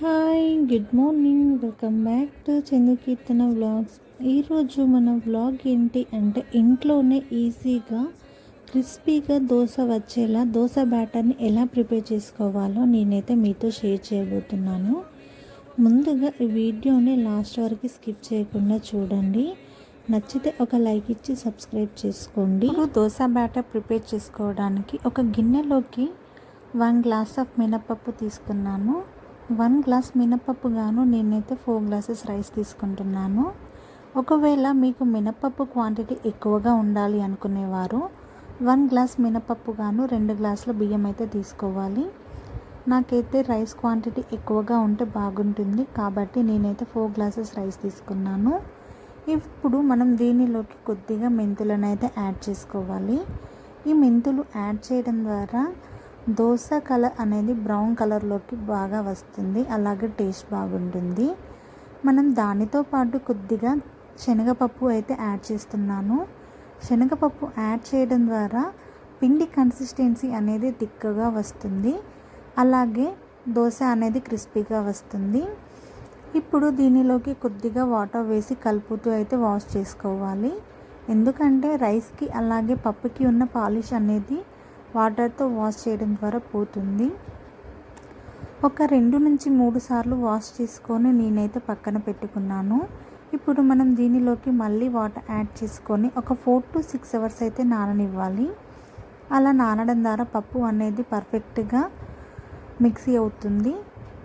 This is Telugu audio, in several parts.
Hi good morning welcome back to Chandu Keerthana vlogs ఈరోజు మన వ్లాగ్ ఏంటి అంటే ఇంట్లోనే ఈజీగా క్రిస్పీగా దోశ వచ్చేలా దోశ బ్యాటర్ని ఎలా ప్రిపేర్ చేసుకోవాలో నేనైతే మీతో షేర్ చేయబోతున్నాను. ముందుగా ఈ వీడియోని లాస్ట్ వరకు స్కిప్ చేయకుండా చూడండి. నచ్చితే ఒక లైక్ ఇచ్చి సబ్స్క్రైబ్ చేసుకోండి. ఇప్పుడు దోశ బ్యాటర్ ప్రిపేర్ చేసుకోవడానికి ఒక గిన్నెలోకి వన్ గ్లాస్ ఆఫ్ మినపప్పు తీసుకున్నాను వన్ గ్లాస్ మినపప్పు గాను నేనైతే ఫోర్ గ్లాసెస్ రైస్ తీసుకుంటున్నాను. ఒకవేళ మీకు మినపప్పు క్వాంటిటీ ఎక్కువగా ఉండాలి అనుకునేవారు వన్ గ్లాస్ మినపప్పు గాను రెండు గ్లాసుల బియ్యం అయితే తీసుకోవాలి. నాకైతే రైస్ క్వాంటిటీ ఎక్కువగా ఉంటే బాగుంటుంది కాబట్టి నేనైతే ఫోర్ గ్లాసెస్ రైస్ తీసుకున్నాను. ఇప్పుడు మనం దీనిలోకి కొద్దిగా మెంతులను అయితే యాడ్ చేసుకోవాలి. ఈ మెంతులు యాడ్ చేయడం ద్వారా దోశ కలర్ అనేది బ్రౌన్ కలర్లోకి బాగా వస్తుంది. అలాగే టేస్ట్ బాగుంటుంది. మనం దానితో పాటు కొద్దిగా శనగపప్పు అయితే యాడ్ చేస్తున్నాను. శనగపప్పు యాడ్ చేయడం ద్వారా పిండి కన్సిస్టెన్సీ అనేది తిక్కగా వస్తుంది. అలాగే దోశ అనేది క్రిస్పీగా వస్తుంది. ఇప్పుడు దీనిలోకి కొద్దిగా వాటర్ వేసి కలుపుతూ అయితే వాష్ చేసుకోవాలి. ఎందుకంటే రైస్కి అలాగే పప్పుకి ఉన్న పాలిష్ అనేది వాటర్తో వాష్ చేయడం ద్వారా పోతుంది. ఒక రెండు నుంచి మూడు సార్లు వాష్ చేసుకొని నేనైతే పక్కన పెట్టుకున్నాను. ఇప్పుడు మనం దీనిలోకి మళ్ళీ వాటర్ యాడ్ చేసుకొని ఒక ఫోర్ టు సిక్స్ అవర్స్ అయితే నాననివ్వాలి. అలా నానడం ద్వారా పప్పు అనేది పర్ఫెక్ట్గా మిక్సీ అవుతుంది.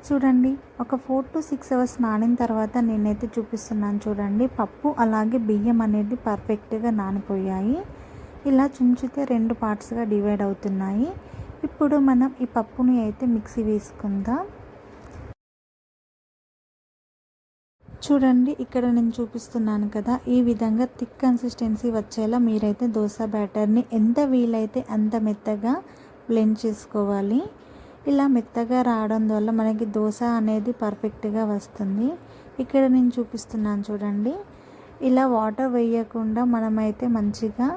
చూడండి ఒక ఫోర్ టు సిక్స్ అవర్స్ నానిన తర్వాత నేనైతే చూపిస్తున్నాను చూడండి పప్పు అలాగే బియ్యం అనేది పర్ఫెక్ట్గా నానిపోయాయి. ఇలా చుంచితే రెండు పార్ట్స్గా డివైడ్ అవుతున్నాయి. ఇప్పుడు మనం ఈ పప్పుని అయితే మిక్సీ వేసుకుందాం. చూడండి ఇక్కడ నేను చూపిస్తున్నాను కదా ఈ విధంగా థిక్ కన్సిస్టెన్సీ వచ్చేలా మీరైతే దోశ బ్యాటర్ని ఎంత వీలైతే అంత మెత్తగా బ్లెండ్ చేసుకోవాలి. ఇలా మెత్తగా రావడం వల్ల మనకి దోశ అనేది పర్ఫెక్ట్గా వస్తుంది. ఇక్కడ నేను చూపిస్తున్నాను చూడండి. ఇలా వాటర్ వేయకుండా మనమైతే మంచిగా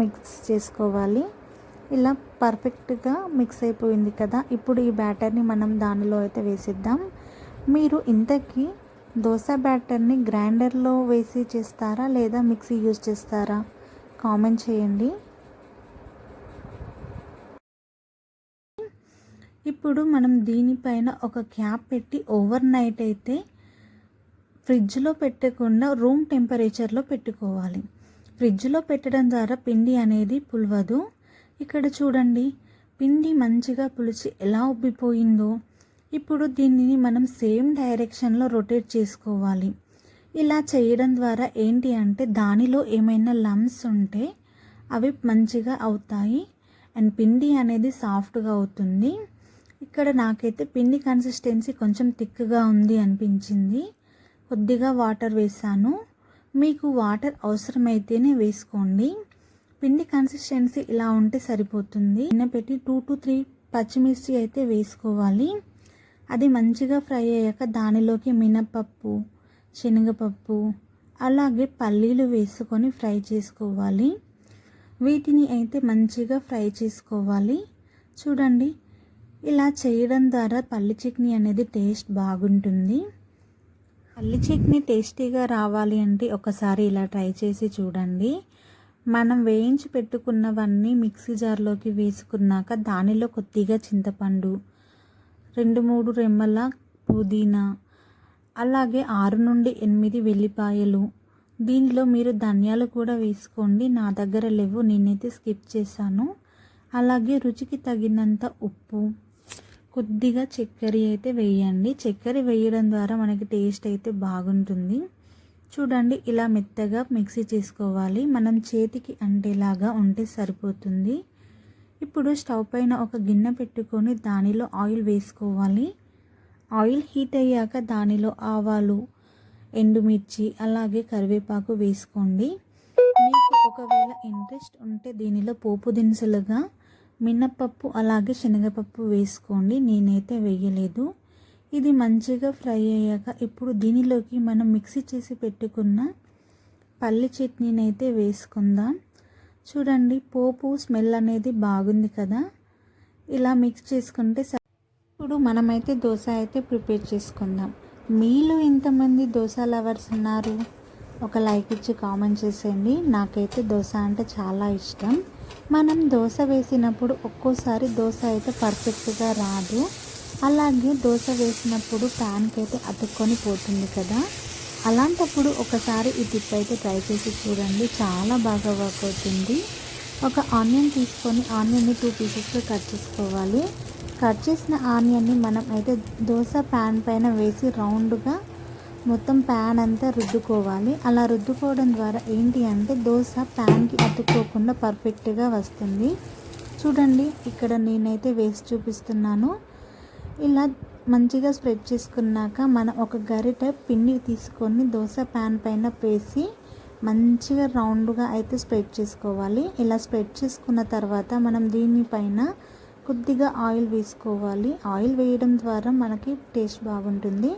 మిక్స్ చేసుకోవాలి. ఇలా పర్ఫెక్ట్గా మిక్స్ అయిపోయింది కదా. ఇప్పుడు ఈ బ్యాటర్ని మనం దానిలో అయితే వేసిద్దాం. మీరు ఇంతకీ దోశ బ్యాటర్ని గ్రైండర్లో వేసి చేస్తారా? లేదా మిక్సీ యూజ్ చేస్తారా? కామెంట్ చేయండి. ఇప్పుడు మనం దీనిపైన ఒక క్యాప్ పెట్టి ఓవర్ నైట్ అయితే ఫ్రిడ్జ్లో పెట్టకుండా రూమ్ టెంపరేచర్లో పెట్టుకోవాలి. ఫ్రిడ్జ్లో పెట్టడం ద్వారా పిండి అనేది పులవదు. ఇక్కడ చూడండి పిండి మంచిగా పులిచి ఎలా ఉబ్బిపోయిందో. ఇప్పుడు దీనిని మనం సేమ్ డైరెక్షన్లో రొటేట్ చేసుకోవాలి. ఇలా చేయడం ద్వారా ఏంటి అంటే దానిలో ఏమైనా లమ్స్ ఉంటే అవి మంచిగా అవుతాయి. అండ్ పిండి అనేది సాఫ్ట్గా అవుతుంది. ఇక్కడ నాకైతే పిండి కన్సిస్టెన్సీ కొంచెం థిక్గా ఉంది అనిపించింది. కొద్దిగా వాటర్ వేసాను. మీకు వాటర్ అవసరమైతేనే వేసుకోండి. పిండి కన్సిస్టెన్సీ ఇలా ఉంటే సరిపోతుంది. పెట్టి టూ టు త్రీ పచ్చిమిర్చి అయితే వేసుకోవాలి. అది మంచిగా ఫ్రై అయ్యాక దానిలోకి మినపప్పు శనగపప్పు అలాగే పల్లీలు వేసుకొని ఫ్రై చేసుకోవాలి. వీటిని అయితే మంచిగా ఫ్రై చేసుకోవాలి. చూడండి ఇలా చేయడం ద్వారా పల్లి చట్నీ అనేది టేస్ట్ బాగుంటుంది. పల్లి చట్నీ టేస్టీగా రావాలి అంటే ఒకసారి ఇలా ట్రై చేసి చూడండి. మనం వేయించి పెట్టుకున్నవన్నీ మిక్సీ జార్లోకి వేసుకున్నాక దానిలో కొద్దిగా చింతపండు రెండు మూడు రెమ్మల పుదీనా అలాగే ఆరు నుండి ఎనిమిది వెల్లిపాయలు. దీనిలో మీరు ధనియాలు కూడా వేసుకోండి. నా దగ్గర లేవు నేనైతే స్కిప్ చేశాను. అలాగే రుచికి తగినంత ఉప్పు కొద్దిగా చక్కెర అయితే వేయండి. చక్కెర వేయడం ద్వారా మనకి టేస్ట్ అయితే బాగుంటుంది. చూడండి ఇలా మెత్తగా మిక్సీ చేసుకోవాలి. మనం చేతికి అంటేలాగా ఉంటే సరిపోతుంది. ఇప్పుడు స్టవ్ పైన ఒక గిన్నె పెట్టుకొని దానిలో ఆయిల్ వేసుకోవాలి. ఆయిల్ హీట్ అయ్యాక దానిలో ఆవాలు ఎండుమిర్చి అలాగే కరివేపాకు వేసుకోండి. మీకు ఒకవేళ ఇంట్రెస్ట్ ఉంటే దీనిలో పోపు దినుసులుగా మినప్పప్పు అలాగే శనగపప్పు వేసుకోండి. నేనైతే వేయలేదు. ఇది మంచిగా ఫ్రై అయ్యాక ఇప్పుడు దీనిలోకి మనం మిక్సీ చేసి పెట్టుకున్న పల్లి చట్నీనైతే వేసుకుందాం. చూడండి పోపు స్మెల్ అనేది బాగుంది కదా. ఇలా మిక్స్ చేసుకుంటే ఇప్పుడు మనమైతే దోశ అయితే ప్రిపేర్ చేసుకుందాం. మీలో ఎంతమంది దోశ లవర్స్ ఉన్నారు? ఒక లైక్ ఇచ్చి కామెంట్ చేసేయండి. నాకైతే దోశ అంటే చాలా ఇష్టం. మనం దోశ వేసినప్పుడు ఒక్కోసారి దోశ అయితే పర్ఫెక్ట్గా రాదు. అలాగే దోశ వేసినప్పుడు ప్యాన్కి అయితే అతుక్కొని పోతుంది కదా. అలాంటప్పుడు ఒకసారి ఈ టిప్ అయితే ట్రై చేసి చూడండి. చాలా బాగా వర్క్ అవుతుంది. ఒక ఆనియన్ తీసుకొని ఆనియన్ని టూ పీసెస్గా కట్ చేసుకోవాలి. కట్ చేసిన ఆనియన్ని మనం అయితే దోశ ప్యాన్ పైన వేసి రౌండ్గా మొత్తం ప్యాన్ అంతా రుద్దుకోవాలి. అలా రుద్దుకోవడం ద్వారా ఏంటి అంటే దోశ ప్యాన్కి అతుక్కోకుండా పర్ఫెక్ట్గా వస్తుంది. చూడండి ఇక్కడ నేనైతే వేసి చూపిస్తున్నాను. ఇలా మంచిగా స్ప్రెడ్ చేసుకున్నాక మనం ఒక గరిట పిండి తీసుకొని దోశ ప్యాన్ పైన వేసి మంచిగా రౌండ్గా అయితే స్ప్రెడ్ చేసుకోవాలి. ఇలా స్ప్రెడ్ చేసుకున్న తర్వాత మనం దీనిపైన కొద్దిగా ఆయిల్ వేసుకోవాలి. ఆయిల్ వేయడం ద్వారా మనకి టేస్ట్ బాగుంటుంది.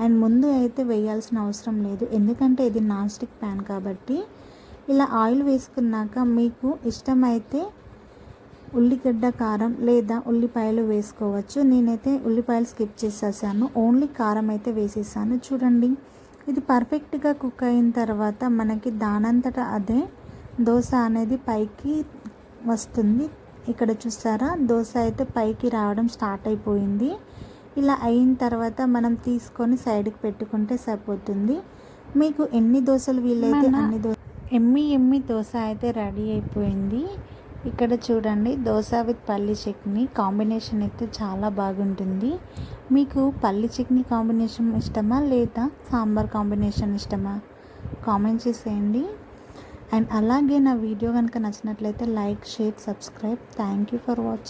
అండ్ ముందు అయితే వేయాల్సిన అవసరం లేదు. ఎందుకంటే ఇది నాన్ స్టిక్ ప్యాన్ కాబట్టి ఇలా ఆయిల్ వేసుకున్నాక మీకు ఇష్టమైతే ఉల్లిగడ్డ కారం లేదా ఉల్లిపాయలు వేసుకోవచ్చు. నేనైతే ఉల్లిపాయలు స్కిప్ చేసేసాను. ఓన్లీ కారం అయితే వేసేసాను. చూడండి. ఇది పర్ఫెక్ట్గా కుక్ అయిన తర్వాత మనకి దానంతటా అదే దోశ అనేది పైకి వస్తుంది. ఇక్కడ చూసారా? దోశ అయితే పైకి రావడం స్టార్ట్ అయిపోయింది. ఇలా అయిన తర్వాత మనం తీసుకొని సైడ్కి పెట్టుకుంటే సరిపోతుంది. మీకు ఎన్ని దోశలు వీలైతే అన్ని దోశ ఎమ్మి ఎమ్మి దోశ అయితే రెడీ అయిపోయింది. ఇక్కడ చూడండి దోశ విత్ పల్లి చట్నీ కాంబినేషన్ అయితే చాలా బాగుంటుంది. మీకు పల్లి చట్నీ కాంబినేషన్ ఇష్టమా లేదా సాంబార్ కాంబినేషన్ ఇష్టమా? కామెంట్ చేసేయండి. అండ్ అలాగే నా వీడియో కనుక నచ్చినట్లయితే like share subscribe. Thank you for watching